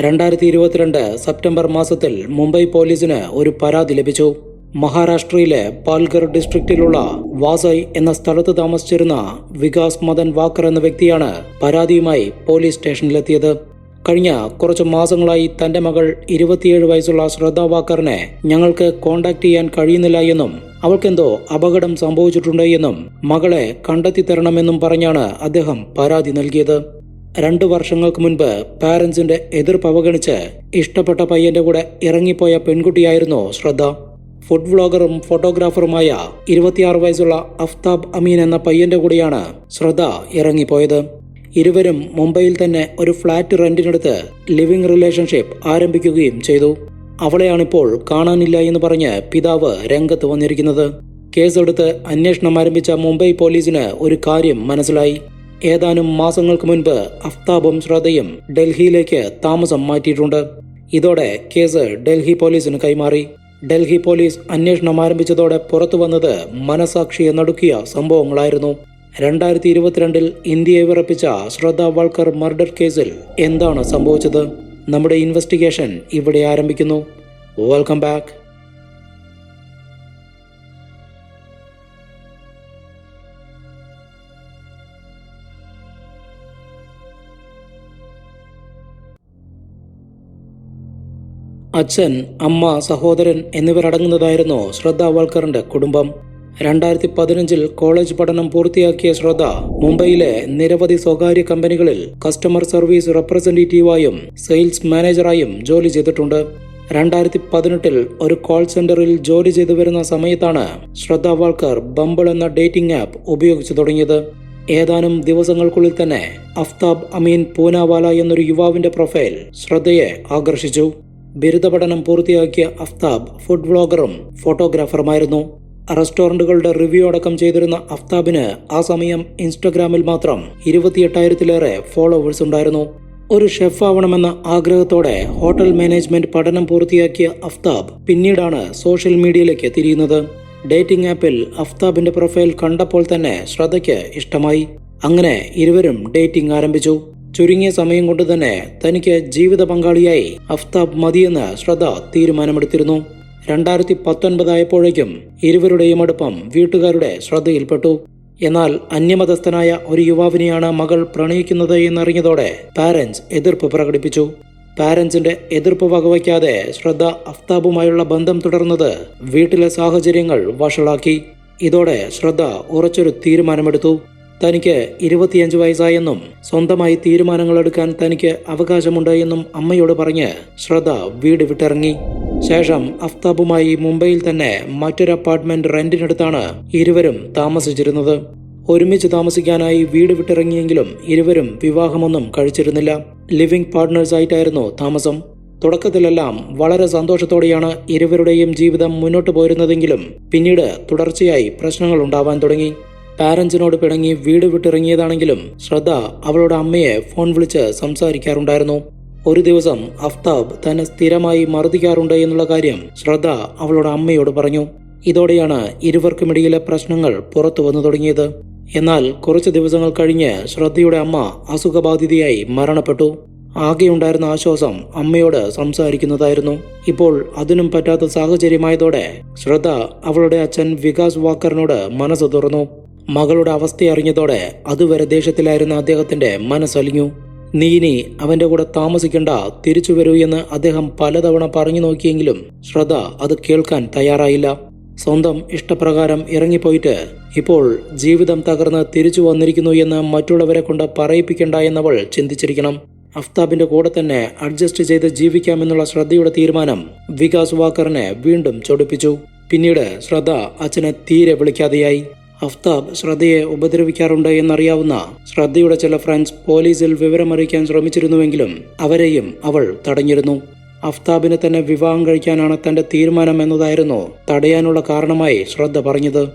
രണ്ടായിരത്തി ഇരുപത്തിരണ്ട് സെപ്റ്റംബർ മാസത്തിൽ മുംബൈ പോലീസിന് ഒരു പരാതി ലഭിച്ചു. മഹാരാഷ്ട്രയിലെ പാൽഗർ ഡിസ്ട്രിക്റ്റിലുള്ള വാസൈ എന്ന സ്ഥലത്ത് താമസിച്ചിരുന്ന വികാസ് മദൻ വാക്കർ എന്ന വ്യക്തിയാണ് പരാതിയുമായി പോലീസ് സ്റ്റേഷനിലെത്തിയത്. കഴിഞ്ഞ കുറച്ച് മാസങ്ങളായി തന്റെ മകൾ ഇരുപത്തിയേഴ് വയസ്സുള്ള ശ്രദ്ധ വാക്കറിനെ ഞങ്ങൾക്ക് കോണ്ടാക്ട് ചെയ്യാൻ കഴിയുന്നില്ല എന്നും അവൾക്കെന്തോ അപകടം സംഭവിച്ചിട്ടുണ്ട് എന്നും മകളെ കണ്ടെത്തി തരണമെന്നും പറഞ്ഞാണ് അദ്ദേഹം പരാതി നൽകിയത്. രണ്ടു വർഷങ്ങൾക്ക് മുൻപ് പാരന്റ്സിന്റെ എതിർപ്പ് അവഗണിച്ച് ഇഷ്ടപ്പെട്ട പയ്യന്റെ കൂടെ ഇറങ്ങിപ്പോയ പെൺകുട്ടിയായിരുന്നു ശ്രദ്ധ. ഫുഡ് വ്ളോഗറും ഫോട്ടോഗ്രാഫറുമായ ഇരുപത്തിയാറ് വയസ്സുള്ള അഫ്താബ് അമീൻ എന്ന പയ്യന്റെ കൂടെയാണ് ശ്രദ്ധ ഇറങ്ങിപ്പോയത്. ഇരുവരും മുംബൈയിൽ തന്നെ ഒരു ഫ്ളാറ്റ് റെന്റിനെടുത്ത് ലിവിംഗ് റിലേഷൻഷിപ്പ് ആരംഭിക്കുകയും ചെയ്തു. അവളെയാണിപ്പോൾ കാണാനില്ല എന്ന് പറഞ്ഞ് പിതാവ് രംഗത്ത് വന്നിരിക്കുന്നത്. കേസെടുത്ത് അന്വേഷണം ആരംഭിച്ച മുംബൈ പോലീസിന് ഒരു കാര്യം മനസ്സിലായി. ഏതാനും മാസങ്ങൾക്ക് മുൻപ് അഫ്താബും ശ്രദ്ധയും ഡൽഹിയിലേക്ക് താമസം മാറ്റിയിട്ടുണ്ട്. ഇതോടെ കേസ് ഡൽഹി പോലീസിന് കൈമാറി. ഡൽഹി പോലീസ് അന്വേഷണം ആരംഭിച്ചതോടെ പുറത്തു വന്നത് മനസാക്ഷിയെ നടുക്കിയ സംഭവങ്ങളായിരുന്നു. രണ്ടായിരത്തി ഇരുപത്തിരണ്ടിൽ ഇന്ത്യയെ വിറപ്പിച്ച ശ്രദ്ധ വാൾക്കർ മർഡർ കേസിൽ എന്താണ് സംഭവിച്ചത്? നമ്മുടെ ഇൻവെസ്റ്റിഗേഷൻ ഇവിടെ ആരംഭിക്കുന്നു. Welcome back. അച്ഛൻ അമ്മ സഹോദരൻ എന്നിവരടങ്ങുന്നതായിരുന്നു ശ്രദ്ധ വാൾക്കറിന്റെ കുടുംബം. രണ്ടായിരത്തി പതിനഞ്ചിൽ കോളേജ് പഠനം പൂർത്തിയാക്കിയ ശ്രദ്ധ മുംബൈയിലെ നിരവധി സ്വകാര്യ കമ്പനികളിൽ കസ്റ്റമർ സർവീസ് റെപ്രസെന്റേറ്റീവായും സെയിൽസ് മാനേജറായും ജോലി ചെയ്തിട്ടുണ്ട്. രണ്ടായിരത്തി പതിനെട്ടിൽ ഒരു കോൾ സെന്ററിൽ ജോലി ചെയ്തു വരുന്ന സമയത്താണ് ശ്രദ്ധ വാൾക്കർ ബമ്പിൾ എന്ന ഡേറ്റിംഗ് ആപ്പ് ഉപയോഗിച്ചു തുടങ്ങിയത്. ഏതാനും ദിവസങ്ങൾക്കുള്ളിൽ തന്നെ അഫ്താബ് അമീൻ പൂനാവാല എന്നൊരു യുവാവിന്റെ പ്രൊഫൈൽ ശ്രദ്ധയെ ആകർഷിച്ചു. ബിരുദ പഠനം പൂർത്തിയാക്കിയ അഫ്താബ് ഫുഡ് വ്ളോഗറും ഫോട്ടോഗ്രാഫറുമായിരുന്നു. റെസ്റ്റോറന്റുകളുടെ റിവ്യൂ അടക്കം ചെയ്തിരുന്ന അഫ്താബിന് ആ സമയം ഇൻസ്റ്റഗ്രാമിൽ മാത്രം ഇരുപത്തിയെട്ടായിരത്തിലേറെ ഫോളോവേഴ്സ് ഉണ്ടായിരുന്നു. ഒരു ഷെഫ് ആവണമെന്ന ആഗ്രഹത്തോടെ ഹോട്ടൽ മാനേജ്മെന്റ് പഠനം പൂർത്തിയാക്കിയ അഫ്താബ് പിന്നീടാണ് സോഷ്യൽ മീഡിയയിലേക്ക് തിരിയുന്നത്. ഡേറ്റിംഗ് ആപ്പിൽ അഫ്താബിന്റെ പ്രൊഫൈൽ കണ്ടപ്പോൾ തന്നെ ശ്രദ്ധയ്ക്ക് ഇഷ്ടമായി. അങ്ങനെ ഇരുവരും ഡേറ്റിംഗ് ആരംഭിച്ചു. ചുരുങ്ങിയ സമയം കൊണ്ട് തന്നെ തനിക്ക് ജീവിത പങ്കാളിയായി അഫ്താബ് മതിയെന്ന് ശ്രദ്ധ തീരുമാനമെടുത്തിരുന്നു. രണ്ടായിരത്തി പത്തൊൻപതായപ്പോഴേക്കും ഇരുവരുടെയും അടുപ്പം വീട്ടുകാരുടെ ശ്രദ്ധയിൽപ്പെട്ടു. എന്നാൽ അന്യമതസ്ഥനായ ഒരു യുവാവിനെയാണ് മകൾ പ്രണയിക്കുന്നത് എന്നറിഞ്ഞതോടെ പാരൻസ് എതിർപ്പ് പ്രകടിപ്പിച്ചു. പാരൻസിന്റെ എതിർപ്പ് വകവയ്ക്കാതെ ശ്രദ്ധ അഫ്താബുമായുള്ള ബന്ധം തുടർന്നത് വീട്ടിലെ സാഹചര്യങ്ങൾ വഷളാക്കി. ഇതോടെ ശ്രദ്ധ ഉറച്ചൊരു തീരുമാനമെടുത്തു. തനിക്ക് ഇരുപത്തിയഞ്ച് വയസ്സായെന്നും സ്വന്തമായി തീരുമാനങ്ങളെടുക്കാൻ തനിക്ക് അവകാശമുണ്ട് എന്നും അമ്മയോട് പറഞ്ഞ് ശ്രദ്ധ വീട് വിട്ടിറങ്ങി. ശേഷം അഫ്താബുമായി മുംബൈയിൽ തന്നെ മറ്റൊരു അപ്പാർട്ട്മെന്റ് റെന്റിനടുത്താണ് ഇരുവരും താമസിച്ചിരുന്നത്. ഒരുമിച്ച് താമസിക്കാനായി വീട് വിട്ടിറങ്ങിയെങ്കിലും ഇരുവരും വിവാഹമൊന്നും കഴിച്ചിരുന്നില്ല. ലിവിംഗ് പാർട്ട്നേഴ്സ് ആയിട്ടായിരുന്നു താമസം. തുടക്കത്തിലെല്ലാം വളരെ സന്തോഷത്തോടെയാണ് ഇരുവരുടെയും ജീവിതം മുന്നോട്ട് പോയിരുന്നതെങ്കിലും പിന്നീട് തുടർച്ചയായി പ്രശ്നങ്ങൾ ഉണ്ടാവാൻ തുടങ്ങി. പാരന്റ്സിനോട് പിണങ്ങി വീട് വിട്ടിറങ്ങിയതാണെങ്കിലും ശ്രദ്ധ അവളുടെ അമ്മയെ ഫോൺ വിളിച്ച് സംസാരിക്കാറുണ്ടായിരുന്നു. ഒരു ദിവസം അഫ്താബ് തന്നെ സ്ഥിരമായി മർദ്ദിക്കാറുണ്ട് എന്നുള്ള കാര്യം ശ്രദ്ധ അവളുടെ അമ്മയോട് പറഞ്ഞു. ഇതോടെയാണ് ഇരുവർക്കുമിടയിലെ പ്രശ്നങ്ങൾ പുറത്തു വന്നു തുടങ്ങിയത്. എന്നാൽ കുറച്ച് ദിവസങ്ങൾ കഴിഞ്ഞ് ശ്രദ്ധയുടെ അമ്മ അസുഖബാധിതയായി മരണപ്പെട്ടു. ആകെയുണ്ടായിരുന്ന ആശ്വാസം അമ്മയോട് സംസാരിക്കുന്നതായിരുന്നു. ഇപ്പോൾ അതിനും പറ്റാത്ത സാഹചര്യമായതോടെ ശ്രദ്ധ അവളുടെ അച്ഛൻ വികാസ് വാക്കറിനോട് മനസ്സ് തുറന്നു. മകളുടെ അവസ്ഥ അറിഞ്ഞതോടെ അതുവരെ ദേഷ്യത്തിലായിരുന്ന അദ്ദേഹത്തിന്റെ മനസ്സലിഞ്ഞു നീ ഇനി അവന്റെ കൂടെ താമസിക്കണ്ട തിരിച്ചു വരൂ എന്ന് അദ്ദേഹം പലതവണ പറഞ്ഞു നോക്കിയെങ്കിലും ശ്രദ്ധ അത് കേൾക്കാൻ തയ്യാറായില്ല. സ്വന്തം ഇഷ്ടപ്രകാരം ഇറങ്ങിപ്പോയിട്ട് ഇപ്പോൾ ജീവിതം തകർന്ന് തിരിച്ചു വന്നിരിക്കുന്നു എന്ന് മറ്റുള്ളവരെ കൊണ്ട് പറയിപ്പിക്കണ്ട എന്നവൾ ചിന്തിച്ചിരിക്കണം. അഫ്താബിന്റെ കൂടെ തന്നെ അഡ്ജസ്റ്റ് ചെയ്ത് ജീവിക്കാമെന്നുള്ള ശ്രദ്ധയുടെ തീരുമാനം വികാസ് വാക്കറിനെ വീണ്ടും ചൊടിപ്പിച്ചു. പിന്നീട് ശ്രദ്ധ അച്ഛനെ തീരെ വിളിക്കാതെയായി. അഫ്താബ് ശ്രദ്ധയെ ഉപദ്രവിക്കാറുണ്ട് എന്നറിയാവുന്ന ശ്രദ്ധയുടെ ചില ഫ്രണ്ട്സ് പോലീസിൽ വിവരമറിയിക്കാൻ ശ്രമിച്ചിരുന്നുവെങ്കിലും അവരെയും അവൾ തടഞ്ഞിരുന്നു. അഫ്താബിനെ തന്നെ വിവാഹം കഴിക്കാനാണ് തന്റെ തീരുമാനം എന്നതായിരുന്നു തടയാനുള്ള കാരണമായി ശ്രദ്ധ പറഞ്ഞത്.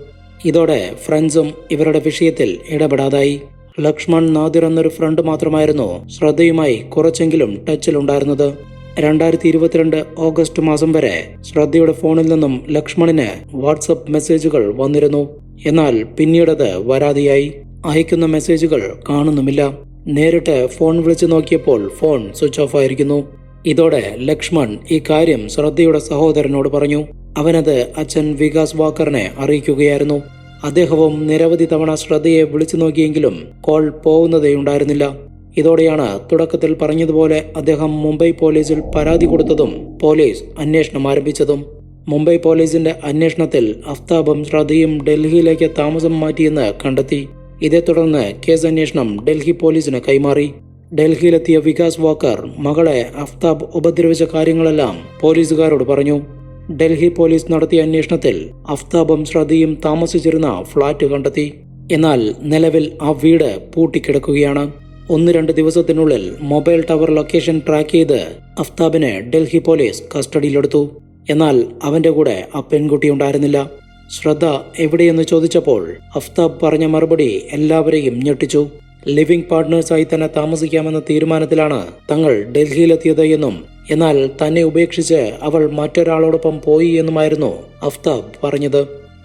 ഇതോടെ ഫ്രണ്ട്സും ഇവരുടെ വിഷയത്തിൽ ഇടപെടാതായി. ലക്ഷ്മൺ നാദിർ എന്നൊരു ഫ്രണ്ട് മാത്രമായിരുന്നു ശ്രദ്ധയുമായി കുറച്ചെങ്കിലും ടച്ചിലുണ്ടായിരുന്നത്. രണ്ടായിരത്തി ഇരുപത്തിരണ്ട് ഓഗസ്റ്റ് മാസം വരെ ശ്രദ്ധയുടെ ഫോണിൽ നിന്നും ലക്ഷ്മണിന് വാട്സപ്പ് മെസ്സേജുകൾ വന്നിരുന്നു. എന്നാൽ പിന്നീടത് വരാതെയായി. അയക്കുന്ന മെസ്സേജുകൾ കാണുന്നുമില്ല. നേരിട്ട് ഫോൺ വിളിച്ചു നോക്കിയപ്പോൾ ഫോൺ സ്വിച്ച് ഓഫ് ആയിരിക്കുന്നു. ഇതോടെ ലക്ഷ്മൺ ഈ കാര്യം ശ്രദ്ധയുടെ സഹോദരനോട് പറഞ്ഞു. അവനത് അച്ഛൻ വികാസ് വാക്കറിനെ അറിയിക്കുകയായിരുന്നു. അദ്ദേഹവും നിരവധി തവണ ശ്രദ്ധയെ വിളിച്ചു നോക്കിയെങ്കിലും കോൾ പോകുന്നതേയുണ്ടായിരുന്നില്ല. ഇതോടെയാണ് തുടക്കത്തിൽ പറഞ്ഞതുപോലെ അദ്ദേഹം മുംബൈ പോലീസിൽ പരാതി കൊടുത്തതും പോലീസ് അന്വേഷണം ആരംഭിച്ചതും. മുംബൈ പോലീസിന്റെ അന്വേഷണത്തിൽ അഫ്താബും ശ്രദ്ധയും ഡൽഹിയിലേക്ക് താമസം മാറ്റിയെന്ന് കണ്ടെത്തി. ഇതേ തുടർന്ന് കേസ് അന്വേഷണം ഡൽഹി പോലീസിന് കൈമാറി. ഡൽഹിയിലെത്തിയ വികാസ് വാക്കർ മകളെ അഫ്താബ് ഉപദ്രവിച്ച കാര്യങ്ങളെല്ലാം പോലീസുകാരോട് പറഞ്ഞു. ഡൽഹി പോലീസ് നടത്തിയ അന്വേഷണത്തിൽ അഫ്താബും ശ്രദ്ധയും താമസിച്ചിരുന്ന ഫ്ളാറ്റ് കണ്ടെത്തി. എന്നാൽ നിലവിൽ ആ വീട് പൂട്ടിക്കിടക്കുകയാണ്. ഒന്ന് രണ്ട് ദിവസത്തിനുള്ളിൽ മൊബൈൽ ടവർ ലൊക്കേഷൻ ട്രാക്ക് ചെയ്ത് അഫ്താബിനെ ഡൽഹി പോലീസ് കസ്റ്റഡിയിലെടുത്തു. എന്നാൽ അവന്റെ കൂടെ ആ പെൺകുട്ടി ഉണ്ടായിരുന്നില്ല. ശ്രദ്ധ എവിടെയെന്ന് ചോദിച്ചപ്പോൾ അഫ്താബ് പറഞ്ഞ മറുപടി എല്ലാവരെയും ഞെട്ടിച്ചു. ലിവിംഗ് പാർട്ട്നേഴ്സായി തന്നെ താമസിക്കാമെന്ന തീരുമാനത്തിലാണ് തങ്ങൾ ഡൽഹിയിലെത്തിയത് എന്നും എന്നാൽ തന്നെ ഉപേക്ഷിച്ച് അവൾ മറ്റൊരാളോടൊപ്പം പോയി എന്നുമായിരുന്നു അഫ്താബ് പറഞ്ഞത്.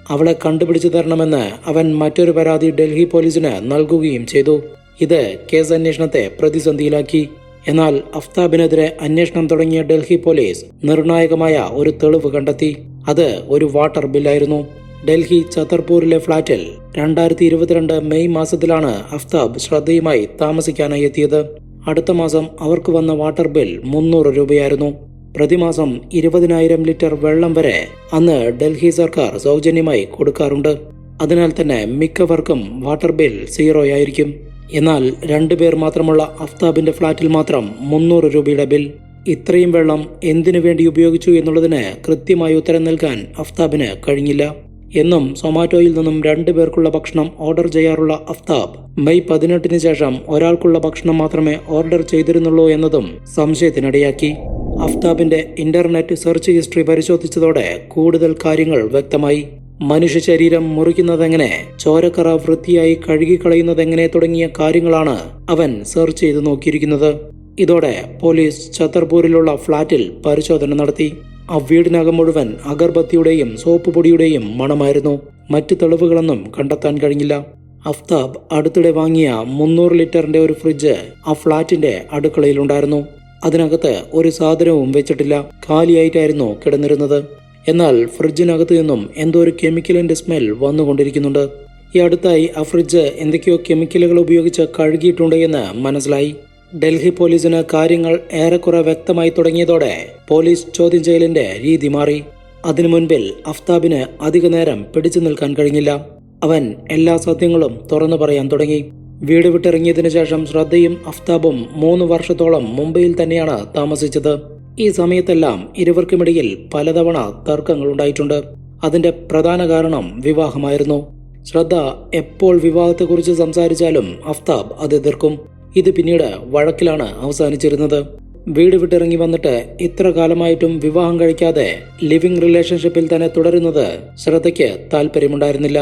അവളെ കണ്ടുപിടിച്ചു തരണമെന്ന് അവൻ മറ്റൊരു പരാതി ഡൽഹി പോലീസിന് നൽകുകയും ചെയ്തു. ഇത് കേസ് അന്വേഷണത്തെ പ്രതിസന്ധിയിലാക്കി. എന്നാൽ അഫ്താബിനെതിരെ അന്വേഷണം തുടങ്ങിയ ഡൽഹി പോലീസ് നിർണായകമായ ഒരു തെളിവ് കണ്ടെത്തി. അത് ഒരു വാട്ടർ ബില്ലായിരുന്നു. ഡൽഹി ഛത്തർപൂരിലെ ഫ്ളാറ്റിൽ രണ്ടായിരത്തി ഇരുപത്തിരണ്ട് മെയ് മാസത്തിലാണ് അഫ്താബ് ശ്രദ്ധയുമായി താമസിക്കാനായി എത്തിയത്. അടുത്ത മാസം അവർക്ക് വന്ന വാട്ടർ ബിൽ മുന്നൂറ് രൂപയായിരുന്നു. പ്രതിമാസം ഇരുപതിനായിരം ലിറ്റർ വെള്ളം വരെ അന്ന് ഡൽഹി സർക്കാർ സൗജന്യമായി കൊടുക്കാറുണ്ട്. അതിനാൽ തന്നെ മിക്കവർക്കും വാട്ടർ ബിൽ സീറോയായിരിക്കും. എന്നാൽ രണ്ടുപേർ മാത്രമുള്ള അഫ്താബിന്റെ ഫ്ളാറ്റിൽ മാത്രം മുന്നൂറ് രൂപയുടെ ബിൽ ഇത്രയും വെള്ളം എന്തിനു വേണ്ടി ഉപയോഗിച്ചു എന്നുള്ളതിന് കൃത്യമായി ഉത്തരം നൽകാൻ അഫ്താബിന് കഴിഞ്ഞില്ല. എന്നും സൊമാറ്റോയിൽ നിന്നും രണ്ടു പേർക്കുള്ള ഭക്ഷണം ഓർഡർ ചെയ്യാറുള്ള അഫ്താബ് മെയ് പതിനെട്ടിന് ശേഷം ഒരാൾക്കുള്ള ഭക്ഷണം മാത്രമേ ഓർഡർ ചെയ്തിരുന്നുള്ളൂ എന്നതും സംശയത്തിനിടയാക്കി. അഫ്താബിന്റെ ഇന്റർനെറ്റ് സെർച്ച് ഹിസ്റ്ററി പരിശോധിച്ചതോടെ കൂടുതൽ കാര്യങ്ങൾ വ്യക്തമായി. മനുഷ്യ ശരീരം മുറിക്കുന്നതെങ്ങനെ ചോരക്കറ വൃത്തിയായി കഴുകിക്കളയുന്നതെങ്ങനെ തുടങ്ങിയ കാര്യങ്ങളാണ് അവൻ സെർച്ച് ചെയ്ത് നോക്കിയിരിക്കുന്നത്. ഇതോടെ പോലീസ് ഛത്തർപൂരിലുള്ള ഫ്ളാറ്റിൽ പരിശോധന നടത്തി. ആ വീടിനകം മുഴുവൻ അഗർബത്തിയുടെയും സോപ്പ് പൊടിയുടെയും മണമായിരുന്നു. മറ്റു തെളിവുകളൊന്നും കണ്ടെത്താൻ കഴിഞ്ഞില്ല. അഫ്താബ് അടുത്തിടെ വാങ്ങിയ മുന്നൂറ് ലിറ്ററിന്റെ ഒരു ഫ്രിഡ്ജ് ആ ഫ്ളാറ്റിന്റെ അടുക്കളയിലുണ്ടായിരുന്നു. അതിനകത്ത് ഒരു സാധനവും വെച്ചിട്ടില്ല. കാലിയായിട്ടായിരുന്നു കിടന്നിരുന്നത്. എന്നാൽ ഫ്രിഡ്ജിനകത്ത് നിന്നും എന്തോ ഒരു കെമിക്കലിന്റെ സ്മെൽ വന്നുകൊണ്ടിരിക്കുന്നുണ്ട്. ഈ അടുത്തായി ആ ഫ്രിഡ്ജ് എന്തൊക്കെയോ കെമിക്കലുകൾ ഉപയോഗിച്ച് കഴുകിയിട്ടുണ്ട് എന്ന് മനസ്സിലായി. ഡൽഹി പോലീസിന് കാര്യങ്ങൾ ഏറെക്കുറെ വ്യക്തമായി തുടങ്ങിയതോടെ പോലീസ് ചോദ്യം ചെയ്യലിന്റെ രീതി മാറി. അതിനു മുൻപിൽ അഫ്താബിന് അധിക നേരം പിടിച്ചു നിൽക്കാൻ കഴിഞ്ഞില്ല. അവൻ എല്ലാ സത്യങ്ങളും തുറന്നു പറയാൻ തുടങ്ങി. വീട് വിട്ടിറങ്ങിയതിനു ശേഷം ശ്രദ്ധയും അഫ്താബും മൂന്ന് വർഷത്തോളം മുംബൈയിൽ തന്നെയാണ് താമസിച്ചത്. ഈ സമയത്തെല്ലാം ഇരുവർക്കുമിടയിൽ പലതവണ തർക്കങ്ങൾ ഉണ്ടായിട്ടുണ്ട്. അതിന്റെ പ്രധാന കാരണം വിവാഹമായിരുന്നു. ശ്രദ്ധ എപ്പോൾ വിവാഹത്തെക്കുറിച്ച് സംസാരിച്ചാലും അഫ്താബ് അത് എതിർക്കും. ഇത് പിന്നീട് വഴക്കിലാണ് അവസാനിച്ചിരുന്നത്. വീട് വിട്ടിറങ്ങി വന്നിട്ട് ഇത്ര കാലമായിട്ടും വിവാഹം കഴിക്കാതെ ലിവിംഗ് റിലേഷൻഷിപ്പിൽ തന്നെ തുടരുന്നത് ശ്രദ്ധയ്ക്ക് താല്പര്യമുണ്ടായിരുന്നില്ല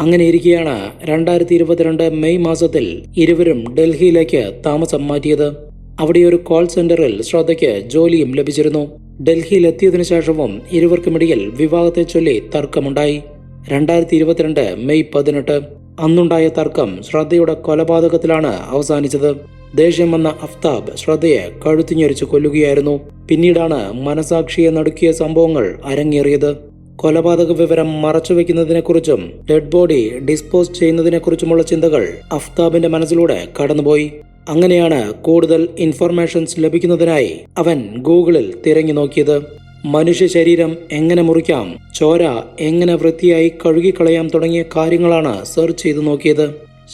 അങ്ങനെ ഇരിക്കെയാണ് രണ്ടായിരത്തി ഇരുപത്തിരണ്ട് മെയ് മാസത്തിൽ ഇരുവരും ഡൽഹിയിലേക്ക് താമസം മാറ്റിയത്. അവിടെ ഒരു കോൾ സെന്ററിൽ ശ്രദ്ധയ്ക്ക് ജോലിയും ലഭിച്ചിരുന്നു. ഡൽഹിയിൽ എത്തിയതിനു ശേഷവും ഇരുവർക്കുമിടയിൽ വിവാഹത്തെ ചൊല്ലി തർക്കമുണ്ടായി. രണ്ടായിരത്തി ഇരുപത്തിരണ്ട് മെയ് പതിനെട്ട്. അന്നുണ്ടായ തർക്കം ശ്രദ്ധയുടെ കൊലപാതകത്തിലാണ് അവസാനിച്ചത്. ദേഷ്യം വന്ന അഫ്താബ് ശ്രദ്ധയെ കഴുത്തിഞ്ഞൊരിച്ച് കൊല്ലുകയായിരുന്നു. പിന്നീടാണ് മനസാക്ഷിയെ നടുക്കിയ സംഭവങ്ങൾ അരങ്ങേറിയത്. കൊലപാതക വിവരം മറച്ചുവെക്കുന്നതിനെക്കുറിച്ചും ഡെഡ് ബോഡി ഡിസ്പോസ് ചെയ്യുന്നതിനെക്കുറിച്ചുമുള്ള ചിന്തകൾ അഫ്താബിന്റെ മനസ്സിലൂടെ കടന്നുപോയി. അങ്ങനെയാണ് കൂടുതൽ ഇൻഫർമേഷൻസ് ലഭിക്കുന്നതിനായി അവൻ ഗൂഗിളിൽ തിരഞ്ഞു നോക്കിയത്. മനുഷ്യ ശരീരം എങ്ങനെ മുറിക്കാം ചോര എങ്ങനെ വൃത്തിയായി കഴുകിക്കളയാം തുടങ്ങിയ കാര്യങ്ങളാണ് സെർച്ച് ചെയ്തു നോക്കിയത്.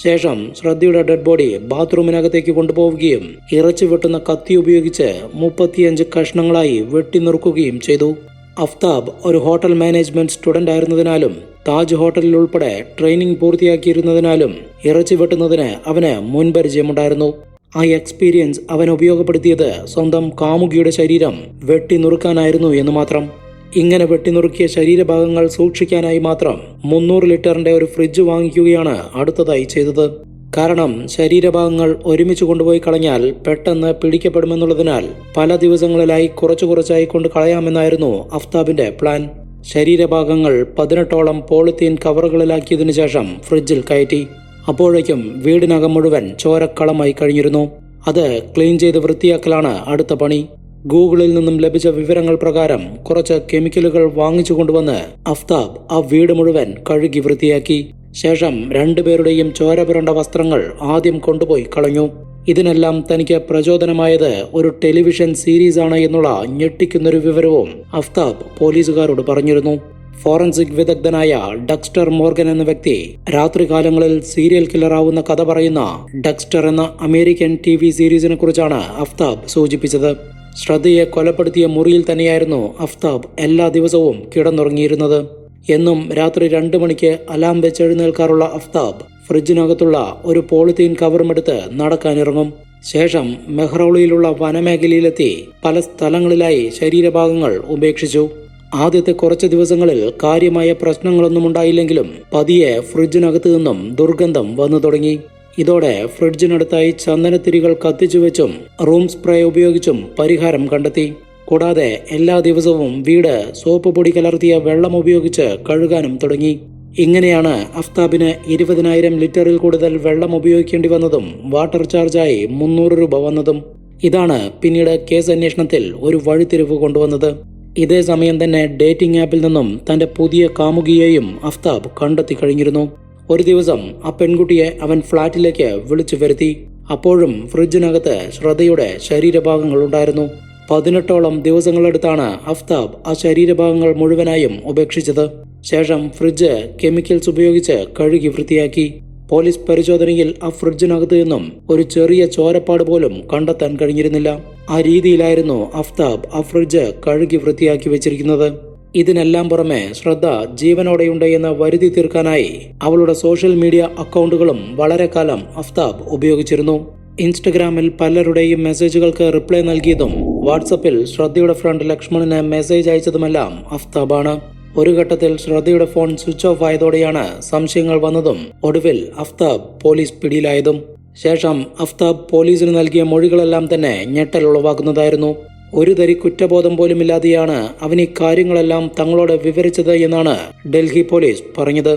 ശേഷം ശ്രദ്ധയുടെ ഡെഡ് ബോഡി ബാത്റൂമിനകത്തേക്ക് കൊണ്ടുപോവുകയും ഇറച്ചി വെട്ടുന്ന കത്തി ഉപയോഗിച്ച് മുപ്പത്തിയഞ്ച് കഷ്ണങ്ങളായി വെട്ടിനുറുക്കുകയും ചെയ്തു. അഫ്താബ് ഒരു ഹോട്ടൽ മാനേജ്മെന്റ് സ്റ്റുഡന്റ് ആയിരുന്നതിനാലും താജ് ഹോട്ടലിൽ ഉൾപ്പെടെ ട്രെയിനിങ് പൂർത്തിയാക്കിയിരുന്നതിനാലും ഇറച്ചി വെട്ടുന്നതിന് അവന് മുൻപരിചയമുണ്ടായിരുന്നു. ആ എക്സ്പീരിയൻസ് അവൻ ഉപയോഗപ്പെടുത്തിയത് സ്വന്തം കാമുകിയുടെ ശരീരം വെട്ടി നുറുക്കാനായിരുന്നു എന്ന് മാത്രം. ഇങ്ങനെ വെട്ടിനുറുക്കിയ ശരീരഭാഗങ്ങൾ സൂക്ഷിക്കാനായി മാത്രം മുന്നൂറ് ലിറ്ററിന്റെ ഒരു ഫ്രിഡ്ജ് വാങ്ങിക്കുകയാണ് അടുത്തതായി ചെയ്തത്. കാരണം ശരീരഭാഗങ്ങൾ ഒരുമിച്ച് കൊണ്ടുപോയി കളഞ്ഞാൽ പെട്ടെന്ന് പിടിക്കപ്പെടുമെന്നുള്ളതിനാൽ പല ദിവസങ്ങളിലായി കുറച്ചു കുറച്ചായി കൊണ്ട് കളയാമെന്നായിരുന്നു അഫ്താബിന്റെ പ്ലാൻ. ശരീരഭാഗങ്ങൾ പതിനെട്ടോളം പോളിത്തീൻ കവറുകളിലാക്കിയതിനു ശേഷം ഫ്രിഡ്ജിൽ കയറ്റി. അപ്പോഴേക്കും വീടിനകം മുഴുവൻ ചോരക്കളമായി കഴിഞ്ഞിരുന്നു. അത് ക്ലീൻ ചെയ്ത് വൃത്തിയാക്കലാണ് അടുത്ത പണി. ഗൂഗിളിൽ നിന്നും ലഭിച്ച വിവരങ്ങൾ പ്രകാരം കുറച്ച് കെമിക്കലുകൾ വാങ്ങിച്ചു കൊണ്ടുവന്ന് അഫ്താബ് ആ വീട് മുഴുവൻ കഴുകി വൃത്തിയാക്കി. ശേഷം രണ്ടുപേരുടെയും ചോര പുരണ്ട വസ്ത്രങ്ങൾ ആദ്യം കൊണ്ടുപോയി കളഞ്ഞു. ഇതിനെല്ലാം തനിക്ക് പ്രചോദനമായത് ഒരു ടെലിവിഷൻ സീരീസ് ആണ് എന്നുള്ള ഞെട്ടിക്കുന്നൊരു വിവരവും അഫ്താബ് പോലീസുകാരോട് പറഞ്ഞിരുന്നു. ഫോറൻസിക് വിദഗ്ധനായ ഡക്സ്റ്റർ മോർഗൻ എന്ന വ്യക്തി രാത്രികാലങ്ങളിൽ സീരിയൽ കില്ലറാവുന്ന കഥ പറയുന്ന ഡക്സ്റ്റർ എന്ന അമേരിക്കൻ ടി വി സീരീസിനെ കുറിച്ചാണ് അഫ്താബ് സൂചിപ്പിച്ചത്. ശ്രദ്ധയെ കൊലപ്പെടുത്തിയ മുറിയിൽ തന്നെയായിരുന്നു അഫ്താബ് എല്ലാ ദിവസവും കിടന്നുറങ്ങിയിരുന്നത്. എന്നും രാത്രി രണ്ടു മണിക്ക് അലാം വെച്ചെഴുന്നേൽക്കാറുള്ള അഫ്താബ് ഫ്രിഡ്ജിനകത്തുള്ള ഒരു പോളിത്തീൻ കവറുമെടുത്ത് നടക്കാനിറങ്ങും. ശേഷം മെഹ്റൌളിയിലുള്ള വനമേഖലയിലെത്തി പല സ്ഥലങ്ങളിലായി ശരീരഭാഗങ്ങൾ ഉപേക്ഷിച്ചു. ആദ്യത്തെ കുറച്ച് ദിവസങ്ങളിൽ കാര്യമായ പ്രശ്നങ്ങളൊന്നും ഉണ്ടായില്ലെങ്കിലും പതിയെ ഫ്രിഡ്ജിനകത്ത് നിന്നും ദുർഗന്ധം വന്നു തുടങ്ങി. ഇതോടെ ഫ്രിഡ്ജിനടുത്തായി ചന്ദനത്തിരികൾ കത്തിച്ചുവെച്ചും റൂം സ്പ്രേ ഉപയോഗിച്ചും പരിഹാരം കണ്ടെത്തി. കൂടാതെ എല്ലാ ദിവസവും വീട് സോപ്പ് പൊടി കലർത്തിയ വെള്ളം ഉപയോഗിച്ച് കഴുകാനും തുടങ്ങി. ഇങ്ങനെയാണ് അഫ്താബിന് ഇരുപതിനായിരം ലിറ്ററിൽ കൂടുതൽ വെള്ളം ഉപയോഗിക്കേണ്ടി വന്നതും വാട്ടർ ചാർജായി മുന്നൂറ് രൂപ വന്നതും. ഇതാണ് പിന്നീട് കേസ് അന്വേഷണത്തിൽ ഒരു വഴിത്തിരിവ് കൊണ്ടുവന്നത്. ഇതേ സമയം തന്നെ ഡേറ്റിംഗ് ആപ്പിൽ നിന്നും തന്റെ പുതിയ കാമുകിയെയും അഫ്താബ് കണ്ടെത്തി കഴിഞ്ഞിരുന്നു. ഒരു ദിവസം ആ പെൺകുട്ടിയെ അവൻ ഫ്ളാറ്റിലേക്ക് വിളിച്ചു വരുത്തി. അപ്പോഴും ഫ്രിഡ്ജിനകത്ത് ശ്രദ്ധയുടെ ശരീരഭാഗങ്ങൾ ഉണ്ടായിരുന്നു. പതിനെട്ടോളം ദിവസങ്ങളെടുത്താണ് അഫ്താബ് ആ ശരീരഭാഗങ്ങൾ മുഴുവനായും ഉപേക്ഷിച്ചത്. ശേഷം ഫ്രിഡ്ജ് കെമിക്കൽസ് ഉപയോഗിച്ച് കഴുകി വൃത്തിയാക്കി. പോലീസ് പരിശോധനയിൽ ആ ഫ്രിഡ്ജിനകത്ത് നിന്നും ഒരു ചെറിയ ചോരപ്പാട് പോലും കണ്ടെത്താൻ കഴിഞ്ഞിരുന്നില്ല. ആ രീതിയിലായിരുന്നു അഫ്താബ് ആ ഫ്രിഡ്ജ് കഴുകി വൃത്തിയാക്കി വെച്ചിരിക്കുന്നത്. ഇതിനെല്ലാം പുറമെ ശ്രദ്ധ ജീവനോടെയുണ്ട് എന്ന് വരുതി തീർക്കാനായി അവളുടെ സോഷ്യൽ മീഡിയ അക്കൗണ്ടുകളും വളരെ കാലം അഫ്താബ് ഉപയോഗിച്ചിരുന്നു. ഇൻസ്റ്റഗ്രാമിൽ പലരുടെയും മെസ്സേജുകൾക്ക് റിപ്ലൈ നൽകിയതും വാട്സപ്പിൽ ശ്രദ്ധയുടെ ഫ്രണ്ട് ലക്ഷ്മണന് മെസ്സേജ് അയച്ചതുമെല്ലാം അഫ്താബാണ്. ഒരു ഘട്ടത്തിൽ ശ്രദ്ധയുടെ ഫോൺ സ്വിച്ച് ഓഫ് ആയതോടെയാണ് സംശയങ്ങൾ വന്നതും ഒടുവിൽ അഫ്താബ് പോലീസ് പിടിയിലായതും. ശേഷം അഫ്താബ് പോലീസിന് നൽകിയ മൊഴികളെല്ലാം തന്നെ ഞെട്ടൽ ഉളവാക്കുന്നതായിരുന്നു. ഒരു തരി കുറ്റബോധം പോലുമില്ലാതെയാണ് അവൻ ഈ കാര്യങ്ങളെല്ലാം തങ്ങളോട് വിവരിച്ചത് എന്നാണ് ഡൽഹി പോലീസ് പറഞ്ഞത്.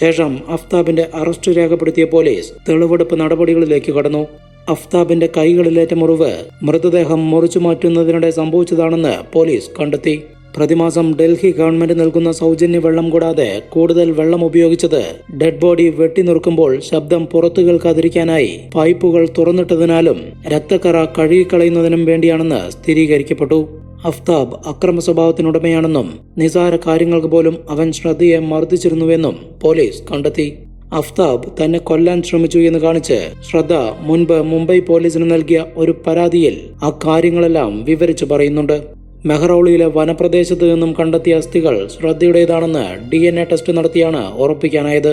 ശേഷം അഫ്താബിന്റെ അറസ്റ്റ് രേഖപ്പെടുത്തിയ പോലീസ് തെളിവെടുപ്പ് നടപടികളിലേക്ക് കടന്നു. അഫ്താബിന്റെ കൈകളിലേറ്റ മുറിവ് മൃതദേഹം മുറിച്ചു മാറ്റുന്നതിനിടെ സംഭവിച്ചതാണെന്ന് പോലീസ് കണ്ടെത്തി. പ്രതിമാസം ഡൽഹി ഗവൺമെന്റ് നൽകുന്ന സൗജന്യ വെള്ളം കൂടാതെ കൂടുതൽ വെള്ളം ഉപയോഗിച്ചത് ഡെഡ് ബോഡി വെട്ടിനുറുക്കുമ്പോൾ ശബ്ദം പുറത്തു കേൾക്കാതിരിക്കാനായി പൈപ്പുകൾ തുറന്നിട്ടതിനാലും രക്തക്കറ കഴുകിക്കളയുന്നതിനും വേണ്ടിയാണെന്ന് സ്ഥിരീകരിക്കപ്പെട്ടു. അഫ്താബ് അക്രമ സ്വഭാവത്തിനുടമയാണെന്നും നിസാര കാര്യങ്ങൾക്ക് പോലും അവൻ ശ്രദ്ധയെ മർദ്ദിച്ചിരുന്നുവെന്നും പോലീസ് കണ്ടെത്തി. അഫ്താബ് തന്നെ കൊല്ലാൻ ശ്രമിച്ചു എന്ന് കാണിച്ച് ശ്രദ്ധ മുൻപ് മുംബൈ പോലീസിന് നൽകിയ ഒരു പരാതിയിൽ ആ കാര്യങ്ങളെല്ലാം വിവരിച്ചു പറയുന്നുണ്ട്. മെഹ്റൌളിയിലെ വനപ്രദേശത്ത് നിന്നും കണ്ടെത്തിയ അസ്ഥികൾ ശ്രദ്ധയുടേതാണെന്ന് ഡി എൻ എ ടെസ്റ്റ് നടത്തിയാണ് ഉറപ്പിക്കാനായത്.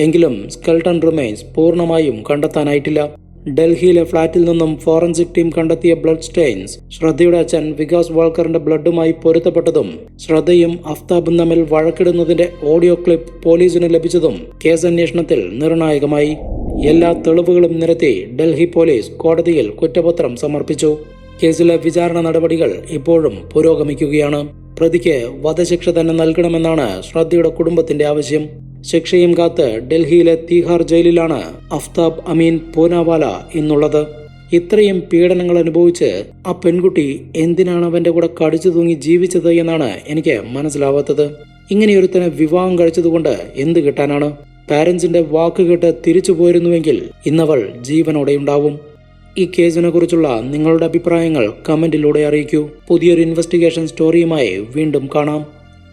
എങ്കിലും സ്കെൽട്ടൺ റിമൈൻസ് പൂർണമായും കണ്ടെത്താനായിട്ടില്ല. ഡൽഹിയിലെ ഫ്ളാറ്റിൽ നിന്നും ഫോറൻസിക് ടീം കണ്ടെത്തിയ ബ്ലഡ് സ്റ്റെയിൻസ്. ശ്രദ്ധയുടെ അച്ഛൻ വികാസ് വാൾക്കറിന്റെ ബ്ലഡുമായി പൊരുത്തപ്പെട്ടതും ശ്രദ്ധയും അഫ്താബും തമ്മിൽ വഴക്കിടുന്നതിന്റെ ഓഡിയോ ക്ലിപ്പ് പോലീസിന് ലഭിച്ചതും കേസ് അന്വേഷണത്തിൽ നിർണായകമായി. എല്ലാ തെളിവുകളും നിരത്തി ഡൽഹി പോലീസ് കോടതിയിൽ കുറ്റപത്രം സമർപ്പിച്ചു. കേസിലെ വിചാരണ നടപടികൾ ഇപ്പോഴും പുരോഗമിക്കുകയാണ്. പ്രതിക്ക് വധശിക്ഷ തന്നെ നൽകണമെന്നാണ് ശ്രദ്ധയുടെ കുടുംബത്തിന്റെ ആവശ്യം. ശിക്ഷയും കാത്ത് ഡൽഹിയിലെ തീഹാർ ജയിലിലാണ് അഫ്താബ് അമീൻ പൂനാവാല എന്നുള്ളത് ഇത്രയും പീഡനങ്ങൾ അനുഭവിച്ച് ആ പെൺകുട്ടി എന്തിനാണ് അവന്റെ കൂടെ കടിച്ചു തൂങ്ങി ജീവിച്ചത് എന്നാണ് എനിക്ക് മനസ്സിലാവാത്തത്. ഇങ്ങനെയൊരുത്തനെ വിവാഹം കഴിച്ചതുകൊണ്ട് എന്ത് കിട്ടാനാണ്? പാരന്റ്സിന്റെ വാക്ക് കേട്ട് തിരിച്ചു പോയിരുന്നുവെങ്കിൽ ഇന്നവൾ ജീവനോടെ ഉണ്ടാവും ഈ കേസിനെ കുറിച്ചുള്ള നിങ്ങളുടെ അഭിപ്രായങ്ങൾ കമന്റിലൂടെ അറിയിക്കൂ. പുതിയൊരു ഇൻവെസ്റ്റിഗേഷൻ സ്റ്റോറിയുമായി വീണ്ടും കാണാം.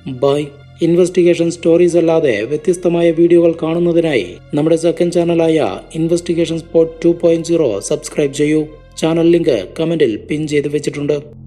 ബൈ. ഇൻവെസ്റ്റിഗേഷൻ സ്റ്റോറീസ് അല്ലാതെ വ്യത്യസ്തമായ വീഡിയോകൾ കാണുന്നതിനായി നമ്മുടെ second ചാനലായ investigation spot two point zero subscribe ചെയ്യൂ. ചാനൽ ലിങ്ക് കമന്റിൽ പിൻ ചെയ്ത് വെച്ചിട്ടുണ്ട്.